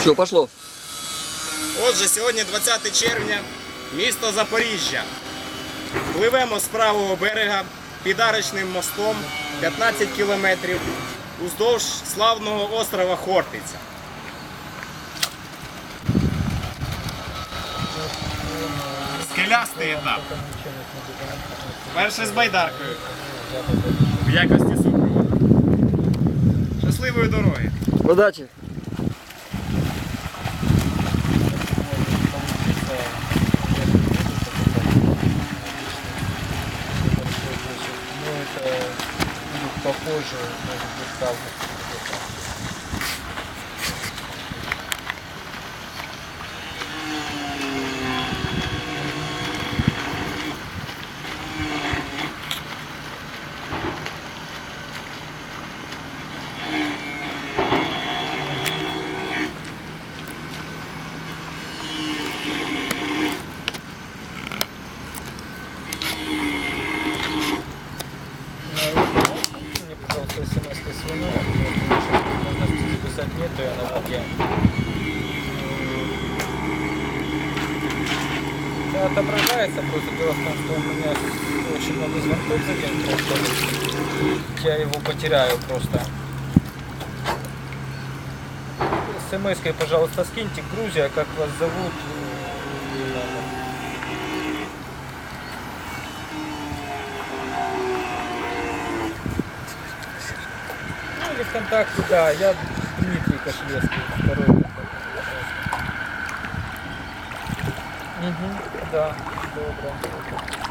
Все, пошло. Отже, сьогодні 20 червня, місто Запоріжжя. Пливемо з правого берега під арочним мостом 15 кілометрів уздовж славного острова Хортиця. Скелястий етап. Перше з байдаркою. В якості супроводу. Щасливої дороги! Удачи. Будет похоже, может быть, правда. Мне, смс с отображается, просто дело в том, что у меня с- очень много звонков за день происходит. Я его потеряю просто. СМС-кой, пожалуйста, скиньте. Грузия, как вас зовут? ВКонтакте, да, я Дмитрий Кошлевский, второй. Угу, да, добро.